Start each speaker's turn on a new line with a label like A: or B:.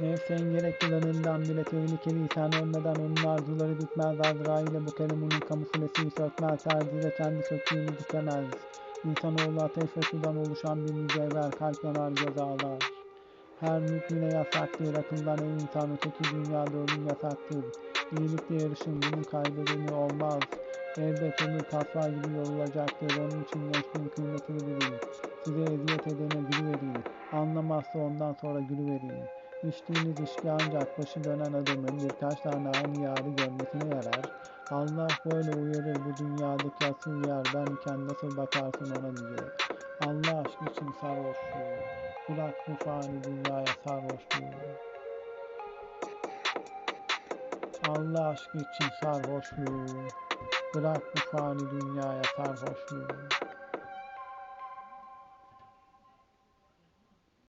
A: Nefsin gerek yılanından bile tehlikeliysen ölmeden onun arzuları bitmez. Azrail'e bu kalemunun kamuflesi sökmez. Terzi kendi söktüğünü dikemez. İnsanoğlu ateş ve sudan oluşan bir mücevher kalp yanar göz ağlar Her mümine yasaktır akıldan ey insan öteki dünyada ölüm yasaktır. İyilikle yarışın bunun kaybedeni olmaz. Elbet ömür kaslar gibi yorulacaktır onun için gençliğin kıymetini bilin Size eziyet edene gülüverin Anlamazsa ondan sonra gülüverin İçtiğiniz içki ancak başı dönen adamın birkaç tane aynı yarı görmesine yarar. Allah böyle uyarır bu dünyadaki asıl yer ben iken nasıl bakarsın ona diye. Allah aşkı için sarhoşluğu. Bırak bu fani dünyaya sarhoşluğu. Allah aşkı için sarhoşluğu. Bırak bu fani dünyaya sarhoşluğu.